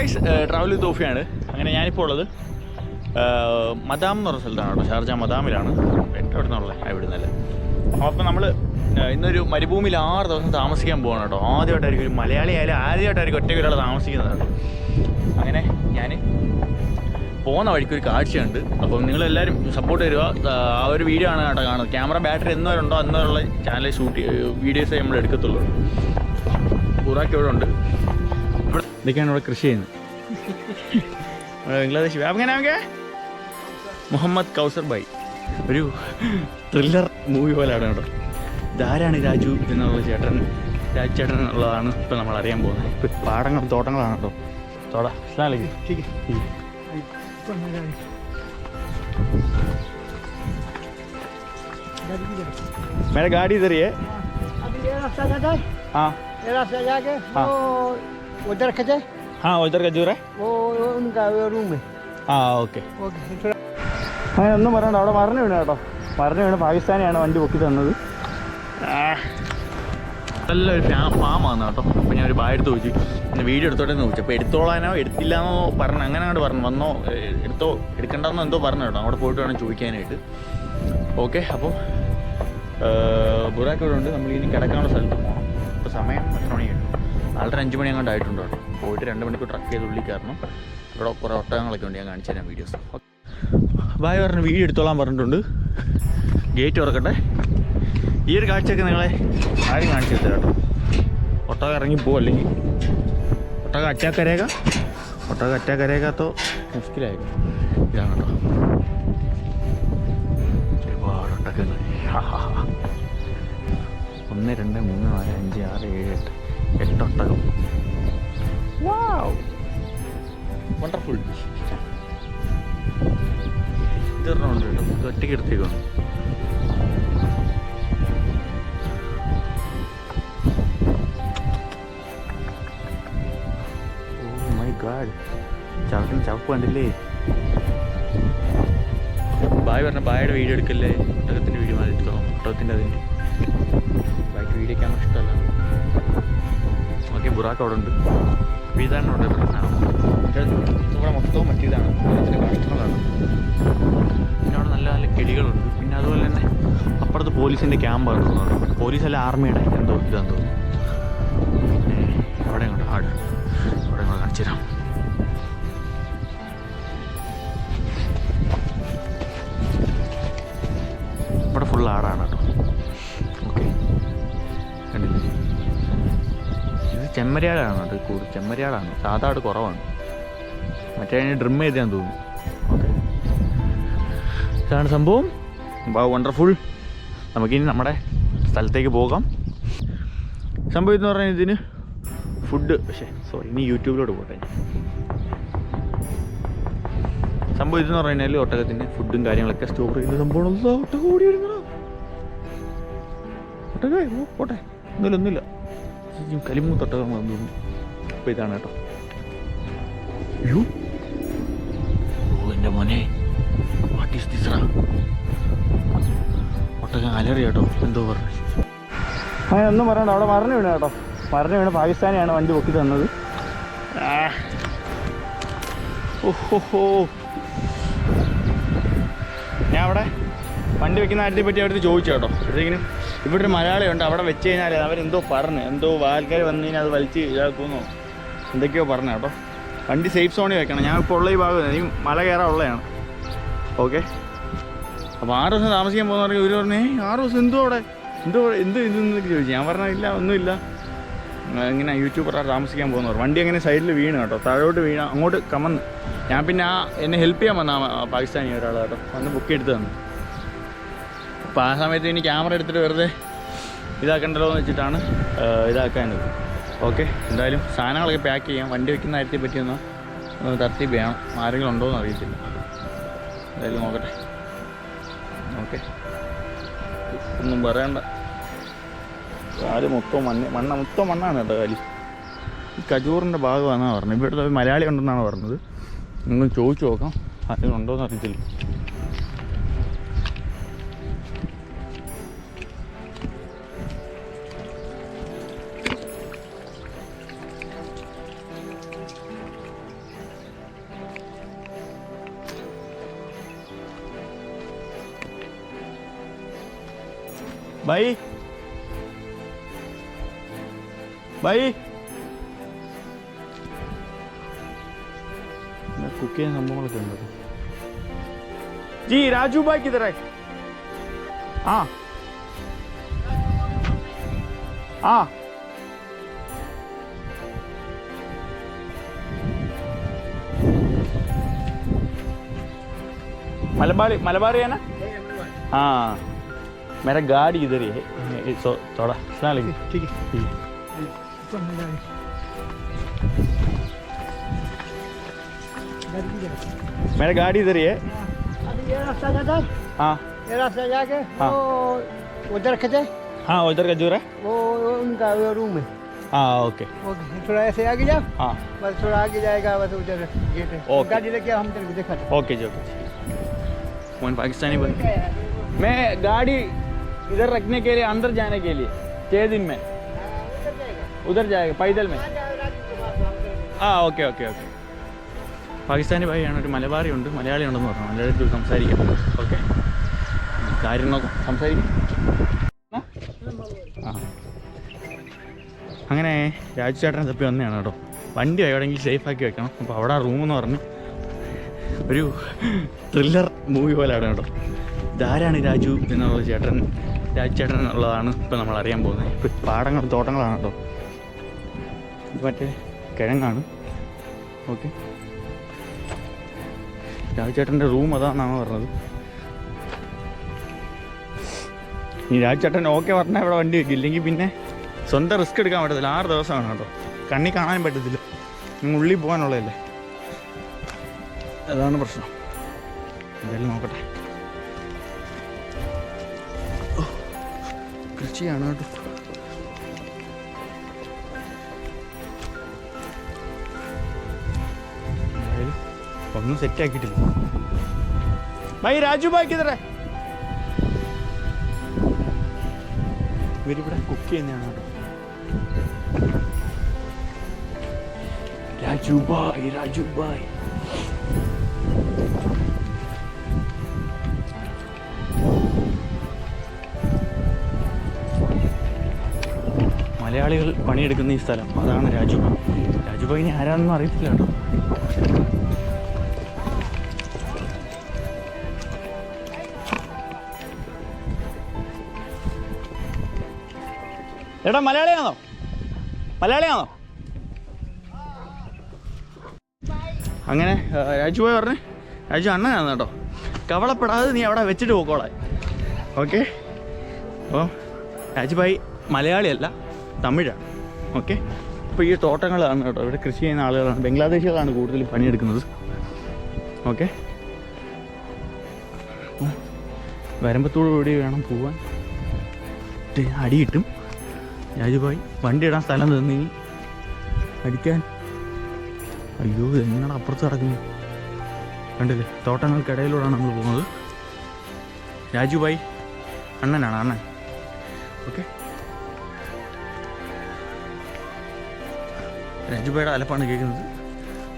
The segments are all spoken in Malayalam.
ഗൈസ് ട്രാവൽ വിത്ത് ഓഫിയാണ് അങ്ങനെ ഞാനിപ്പോൾ ഉള്ളത് ആ, മദാം എന്ന് പറഞ്ഞ സ്ഥലത്താണ് കേട്ടോ. ഷാർജ മദാമിലാണ്. എന്റെ അവിടെ നിന്നുള്ള ഇവിടെ നിന്നല്ല അപ്പോൾ നമ്മൾ ഇന്നൊരു മരുഭൂമിയിൽ ആറ് ദിവസം താമസിക്കാൻ പോകണം കേട്ടോ. ആദ്യമായിട്ടായിരിക്കും ഒരു മലയാളി ആയാലും ആദ്യമായിട്ടായിരിക്കും ഒറ്റയ്ക്ക് ഒരാൾ താമസിക്കുന്നത് കേട്ടോ. അങ്ങനെ ഞാൻ പോകുന്ന വഴിക്ക് ഒരു കാഴ്ചയുണ്ട്. അപ്പം നിങ്ങളെല്ലാവരും സപ്പോർട്ട് തരിക. ആ, ഒരു വീഡിയോ ആണ് കേട്ടോ കാണുന്നത്. ക്യാമറ ബാറ്ററി എന്ന് എന്നവരുള്ള ഉണ്ടോ അന്ന് വരെയുള്ള ചാനലിൽ ഷൂട്ട് വീഡിയോസേ നമ്മൾ എടുക്കത്തുള്ളൂ. ബുറാക്ക് ഇവിടെ ഉണ്ട്. ഇതൊക്കെയാണ് ഇവിടെ കൃഷി ചെയ്യുന്നത് ഇവിടെ ബംഗ്ലാദേശ് അങ്ങനെ നമുക്ക് മുഹമ്മദ് കൗസർ ഭായ് ഒരു ത്രില്ലർ മൂവി പോലെയാണ് കേട്ടോ ഇതാരാണ് ഈ രാജു എന്നുള്ള ചേട്ടൻ രാജു ചേട്ടൻ എന്നുള്ളതാണ് ഇപ്പം നമ്മൾ അറിയാൻ പോകുന്നത് ഇപ്പം പാടങ്ങളും തോട്ടങ്ങളാണ് കേട്ടോ തോടാ അസ്സലാമലൈക്കും मेरा गाड़ी इधर ही है अभी ये रास्ता जाता है हाँ ये रास्ता जाके हाँ। वो उधर खचे हाँ उधर का जूर है वो वो उनका वो रूम है ആ ഓക്കെ ओके थोड़ा അങ്ങനെ ഒന്നും പറയണ്ട അവിടെ മറിഞ്ഞു വീണ കേട്ടോ മറിഞ്ഞു വീണ് പാകിസ്ഥാനിയാണ് വണ്ടി പൊക്കി തന്നത് നല്ലൊരു ഫാ ഫാമാണ് കേട്ടോ അപ്പോൾ ഞാൻ ഒരു ബാഗ് എടുത്ത് ചോദിച്ചു പിന്നെ വീഡിയോ എടുത്തോട്ടെ എന്ന് ചോദിച്ചു അപ്പോൾ എടുത്തോളാനോ എടുത്തില്ലാന്നോ പറഞ്ഞു അങ്ങനെ അങ്ങോട്ട് പറഞ്ഞു വന്നോ ഏ, എടുത്തോ എടുക്കണ്ടെന്നോ എന്തോ പറഞ്ഞു കേട്ടോ അവിടെ പോയിട്ട് വേണം ചോദിക്കാനായിട്ട് ഓക്കെ അപ്പോൾ ബുറാക്ക് ഇവിടെ ഉണ്ട് നമ്മൾ ഇനി കിടക്കാനുള്ള സ്ഥലത്ത് പോകണം ഇപ്പോൾ സമയം എത്ര മണിയായിരുന്നു നാളെ അഞ്ച് മണി അങ്ങോട്ട് ആയിട്ടുണ്ട്? കേട്ടോ പോയിട്ട് രണ്ട് മണിക്കൂർ ട്രക്ക് ചെയ്ത് ഉള്ളിൽ കയറണം. ഇവിടെ കുറേ ഒട്ടകങ്ങളൊക്കെ ഉണ്ട് ഞാൻ കാണിച്ചു തരാം വീഡിയോസ് ബായ് പറഞ്ഞ് വീഡിയോ എടുത്തോളാൻ പറഞ്ഞിട്ടുണ്ട്. ഗേറ്റ് തുറക്കട്ടെ. ഈ ഒരു കാഴ്ചയൊക്കെ നിങ്ങളെ ആരും കാണിച്ചു തരാം കേട്ടോ. ഒട്ടക ഇറങ്ങി പോവല്ലെങ്കിൽ ഒട്ടക അറ്റാക്കരേക ഒട്ടക അറ്റാക്കരേകാത്തോ മുസ്കിലായേക്കും ഇതാണ് കേട്ടോ. ഒരുപാട്. ഒന്ന് രണ്ട് മൂന്ന് നാല് അഞ്ച് ആറ് ഏഴ് എട്ട്. എട്ട് ഒട്ടകം വണ്ടർഫുൾ കേട്ടോ നമുക്ക് ഒറ്റയ്ക്ക് എടുത്തേക്കാണ് ഓ മൈ ഗാഡ് ചവക്കിന് ചവപ്പ് കണ്ടില്ലേ? ബായ് പറഞ്ഞ ബായുടെ വീഡിയോ എടുക്കല്ലേ? ഒട്ടകത്തിന്റെ വീഡിയോ മാറി എടുത്തോളാം ഒട്ടകത്തിന്റെ അതിന്റെ ബാക്കി വീഡിയോ ക്യാമറ ഇഷ്ടമല്ല. ഓക്കെ ബുറാക്ക് അവിടെ ഉണ്ട്. അപ്പോൾ ഇതാണ് ഇവിടെ മൊത്തവും മറ്റേതാണ് കഷ്ടങ്ങളാണ് പിന്നെ അവിടെ നല്ല നല്ല കിളികളുണ്ട്. പിന്നെ അതുപോലെ തന്നെ അപ്പുറത്ത് പോലീസിന്റെ ക്യാമ്പ് തോന്നുന്നത് പോലീസ് അല്ല ആർമിയുടെ. എന്തോ ഇതാന്ന് തോന്നുന്നു. അവിടെ അങ്ങോട്ട് ആട് അവിടെ അങ്ങോട്ട് കാണിച്ചു തരാം. ചെമ്മരിയാടാണ് അത് കൂടുതൽ ചെമ്മരിയാടാണ്. സാധാ ആട് കുറവാണ്. മറ്റേ ഡ്രിം ചെയ്താൻ തോന്നുന്നു. ഇതാണ് സംഭവം. വണ്ടർഫുൾ നമുക്കിനി നമ്മുടെ സ്ഥലത്തേക്ക് പോകാം. സംഭവം എന്ന് പറഞ്ഞാൽ ഇതിന് ഫുഡ് പക്ഷേ സോറി ഇനി യൂട്യൂബിലോട്ട് പോട്ടെ. സംഭവം ഇതെന്ന് പറഞ്ഞു കഴിഞ്ഞാൽ ഒട്ടകത്തിന്റെ ഫുഡും കാര്യങ്ങളൊക്കെ സ്റ്റോർ ചെയ്യുന്ന സംഭവം ഒട്ടക ഓടി വരുന്നോ ഒട്ടക പോട്ടെ. ഒന്നുമില്ല ഒന്നുമില്ല. ഈ കലിമൂത്ത് തട്ടകം വന്നു. അപ്പോൾ ഇതാണ് കേട്ടോ. അയ്യോ. ഓ എന്റെ മോനെ. വാട്ട് ഈസ് ദിസ് ഒട്ടകം അലറി കേട്ടോ. എന്തോ പറഞ്ഞു. അങ്ങനെ ഒന്നും പറയണ്ട. അവിടെ മറന്നു വീണ കേട്ടോ. മറന്നു വീണ് പാകിസ്ഥാനിയാണ് വണ്ടി പൊക്കി തന്നത്. ഓഹോ ഞാൻ അവിടെ വണ്ടി വെക്കുന്ന കാര്യത്തെ പറ്റി അവിടുത്തെ ചോദിച്ചു കേട്ടോ. അപ്പോഴത്തേക്കിനും ഇവിടെ ഒരു മലയാളിയുണ്ട് അവിടെ വെച്ച് കഴിഞ്ഞാൽ അവരെന്തോ പറഞ്ഞു എന്തോ ആൾക്കാർ വന്നു കഴിഞ്ഞാൽ അത് വലിച്ച് ഇതാക്കുമെന്നോ? എന്തൊക്കെയോ പറഞ്ഞു കേട്ടോ. വണ്ടി സേഫ് സോണിൽ വെക്കണം. ഞാൻ ഇപ്പോൾ ഉള്ള ഈ ഭാഗം ഈ മല കയറാൻ ഉള്ളതാണ്. ഓക്കെ അപ്പോൾ ആറ് ദിവസം താമസിക്കാൻ പോകുന്നവർക്ക് പറഞ്ഞാൽ ഇവർ പറഞ്ഞേ ആറ് ദിവസം എന്തോ അവിടെ? എന്തോ എന്ത് ഇതെന്നൊക്കെ ചോദിച്ചു. ഞാൻ പറഞ്ഞ ഇല്ല ഒന്നുമില്ല. ഇങ്ങനെ യൂട്യൂബർ താമസിക്കാൻ പോകുന്നവർ വണ്ടി അങ്ങനെ സൈഡിൽ വീണ് കേട്ടോ. താഴോട്ട് വീണ അങ്ങോട്ട് കമന്ന്. ഞാൻ പിന്നെ ആ എന്നെ ഹെൽപ്പ് ചെയ്യാൻ വന്ന പാകിസ്ഥാനി ഒരാൾ കേട്ടോ. വന്ന് ബുക്ക് എടുത്ത് തന്നു. അപ്പോൾ ആ സമയത്ത് ഇനി ക്യാമറ എടുത്തിട്ട് വെറുതെ ഇതാക്കണ്ടല്ലോ എന്ന് വെച്ചിട്ടാണ് ഇതാക്കാനത് ഓക്കെ എന്തായാലും സാധനങ്ങളൊക്കെ പാക്ക് ചെയ്യാം. വണ്ടി വെക്കുന്ന കാര്യത്തെ പറ്റിയൊന്ന് ഒന്ന് തർത്തീബ് ചെയ്യണം. ആരെങ്കിലും ഉണ്ടോ എന്ന് അറിയത്തില്ല. എന്തായാലും നോക്കട്ടെ. ഓക്കെ. ഒന്നും പറയണ്ട. കാൽ മൊത്തം മണ്ണ് മണ്ണ മൊത്തം മണ്ണാണ് കേട്ടോ കാലി. കജൂറിന്റെ ഭാഗമാണെന്നാണ് പറഞ്ഞത്. ഇവിടുത്തെ മലയാളി ഉണ്ടെന്നാണ് പറഞ്ഞത്? നിങ്ങൾ ചോദിച്ചു നോക്കാം. എന്ന് അറിയത്തില്ല. ബൈ. ബൈ. കുക്ക് ചെയ്യുന്ന സംഭവങ്ങളൊക്കെ ഉണ്ട്? ജി രാജു ബായ് കിതറേ ആ. ആ. മലബാറി മലബാറിയാനാ? ആ. मेरा गाड़ी इधर ही है। सो थोड़ा सलाम अलैकुम ठीक है। ठीक। है। मेरा गाड़ी इधर ही है। ये रास्ता जाता हाँ। ये रास्ता जाके हाँ। वो उधर खचे? हाँ उधर का ज़ोर है। वो उनका वो रूम है। हाँ ओके। वो थोड़ा ऐसे आगे जाओ। हाँ। बस थोड़ा आगे जाएगा बस उधर गेट है। ओके। गाड़ी लेके हम तेरे को दिखा ओके जी ओके कौन पाकिस्तानी बन मैं गाड़ी इधर रखने के लिए अंदर जाने के लिए छः दिन में उधर जाएगा पैदल में ആ ഓക്കെ ഓക്കെ ഓക്കെ പാകിസ്ഥാനി ഭായിയാണ് ഒരു മലബാറി ഉണ്ട് മലയാളി ഉണ്ടെന്ന് പറഞ്ഞു മലയാളത്തിൽ സംസാരിക്കാം ഓക്കെ കാര്യം നോക്കാം സംസാരിക്കാം ആ അങ്ങനെ രാജു ചേട്ടനെ തപ്പി വന്നതാണ് കേട്ടോ വണ്ടി എവിടെയെങ്കിലും സേഫാക്കി വെക്കണം അപ്പോൾ അവിടെ റൂമെന്ന് പറഞ്ഞു ഒരു ത്രില്ലർ മൂവി പോലെയാണ് കേട്ടോ ഇതാരാണ് ഈ രാജു എന്നുള്ള ചേട്ടൻ രാജു ഉള്ളതാണ് എന്നുള്ളതാണ് ഇപ്പോൾ നമ്മൾ അറിയാൻ പോകുന്നത്. ഇപ്പോൾ പാടങ്ങൾ തോട്ടങ്ങളാണ് കേട്ടോ. ഇത് മറ്റേ കിഴങ്ങാണ്. ഓക്കെ. രാജുചേട്ടന്റെ റൂം അതാണെന്നാണ് പറഞ്ഞത്. ഈ രാജുചേട്ടൻ ഓക്കെ പറഞ്ഞാൽ ഇവിടെ വണ്ടി വയ്ക്കും ഇല്ലെങ്കിൽ പിന്നെ സ്വന്തം റിസ്ക് എടുക്കാൻ പറ്റത്തില്ല. ആറ് ദിവസമാണ് കേട്ടോ. കണ്ണി കാണാൻ പറ്റത്തില്ല. നിങ്ങൾ ഉള്ളിൽ പോകാനുള്ളതല്ലേ? അതാണ് പ്രശ്നം. എന്തായാലും നോക്കട്ടെ. കൃഷിയാണ് കേട്ടോ. ഒന്നും സെറ്റ് ആക്കിയിട്ടില്ല ബൈ രാജു ബാക്കി തരേ ഇവരിവിടെ കുക്ക് ചെയ്യുന്നതാണ് കേട്ടോ. രാജു ബായ് രാജു ബായ് മലയാളികൾ പണിയെടുക്കുന്ന ഈ സ്ഥലം. അതാണ് രാജുബായ് രാജുബായിനെ ആരാണെന്നും അറിയത്തില്ല കേട്ടോ. എടാ മലയാളിയാണോ? മലയാളിയാണോ? അങ്ങനെ രാജു പോയി പറഞ്ഞേ. രാജു അണ്ണനാണ് കേട്ടോ. കവളപ്പെടാതെ നീ അവിടെ വെച്ചിട്ട് പോക്കോളാം ഓക്കെ? അപ്പോൾ രാജുഭായി മലയാളിയല്ല. തമിഴാണ്. ഓക്കെ? അപ്പോൾ ഈ തോട്ടങ്ങളാണ് കേട്ടോ. ഇവിടെ കൃഷി ചെയ്യുന്ന ആളുകളാണ്. ബംഗ്ലാദേശികളാണ് കൂടുതൽ പണിയെടുക്കുന്നത്. ഓക്കെ? വരമ്പത്തോട് കൂടി വേണം പോവാൻ. അടിയിട്ടും രാജുഭായി വണ്ടി ഇടാൻ സ്ഥലം തന്നി അടിക്കാൻ. അയ്യോ എങ്ങനെ അപ്പുറത്ത് കിടക്കുന്നു കണ്ടില്ലേ? തോട്ടങ്ങൾക്കിടയിലൂടെയാണ് നമ്മൾ പോകുന്നത്. രാജുഭായി അണ്ണനാണ് അണ്ണൻ. ഓക്കെ? രഞ്ജുബയുടെ അലപ്പാണ് കേൾക്കുന്നത്.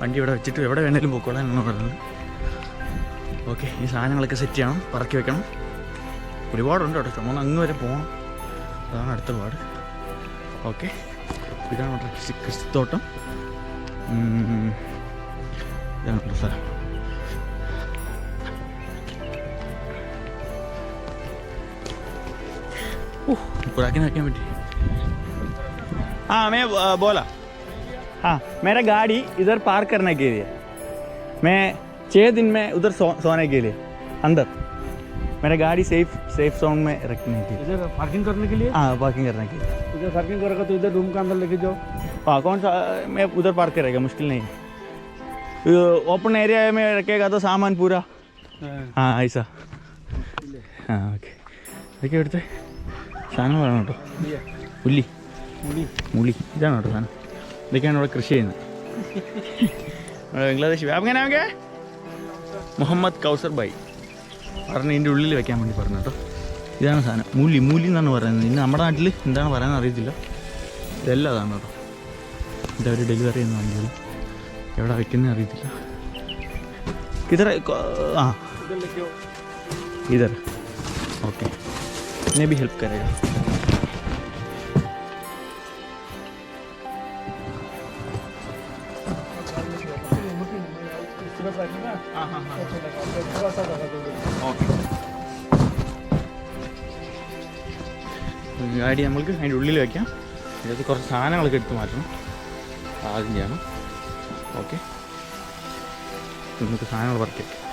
വണ്ടി ഇവിടെ വെച്ചിട്ട് എവിടെ വേണേലും പൊക്കോളാൻ എന്നാണ് പറയുന്നത്. ഓക്കെ ഈ സാധനങ്ങളൊക്കെ സെറ്റ് ചെയ്യണം പറക്കി വെക്കണം. ഒരുപാടുണ്ട് കേട്ടോ. ചുമന്ന് അങ്ങ് വരെ പോകണം അതാണ് അടുത്ത പാട്. ഓക്കെ ഇതാണ് കൃഷി കൃഷിത്തോട്ടം ഇതാണ് സ്ഥലം. ഓ കുറാക്കിനാക്കാൻ പറ്റി. ആ മേ ബോലാ. हाँ मेरा गाड़ी इधर पार्क करने के लिए मैं छः दिन में उधर सो, सोने के लिए अंदर मेरा गाड़ी सेफ सेफ जोन में रखने के लिए इधर पार्किंग करने के लिए हाँ पार्किंग करने के लिए इधर पार्किंग करेगा तो इधर रूम के अंदर लेके जाओ हाँ कौन सा मैं उधर पार्क करेगा मुश्किल नहीं ओपन एरिया में रखेगा तो सामान पूरा हाँ ऐसा ആ ഓക്കെ ഇതൊക്കെ ഇവിടുത്തെ സാധനങ്ങളാണ് കേട്ടോ ഉല്ലി മുടി മുളി ഇതാണ് കേട്ടോ സാധനം ഇതൊക്കെയാണ് ഇവിടെ കൃഷി ചെയ്യുന്നത്. ബംഗ്ലാദേശി. വ്യാപകനാകെ മുഹമ്മദ് കൗസർ ബായി പറഞ്ഞ് ഇതിന്റെ ഉള്ളിൽ വെക്കാൻ വേണ്ടി പറഞ്ഞു കേട്ടോ. ഇതാണ് സാധനം. മൂലി മൂലി എന്നാണ് പറയുന്നത്. ഇന്ന് നമ്മുടെ നാട്ടിൽ എന്താണ് പറയാൻ അറിയത്തില്ല. ഇതെല്ലാം അതാണ് കേട്ടോ. ഇതവർ ഡെലിവറി ചെയ്യുന്ന വണ്ടികൾ. എവിടെ വയ്ക്കുന്ന അറിയത്തില്ല. ഇതര ആ. ഇതര. ഓക്കെ മേ ബി ഹെൽപ്പ് കരേഗാ ആടി നമ്മൾക്ക് അതിന്റെ ഉള്ളിൽ വയ്ക്കാം. ഇതിനകത്ത് കുറച്ച് സാധനങ്ങളൊക്കെ എടുത്തു മാറ്റണം. ആദ്യം ചെയ്യണം. ഓക്കെ നമുക്ക് സാധനങ്ങൾ വർക്ക് ചെയ്യാം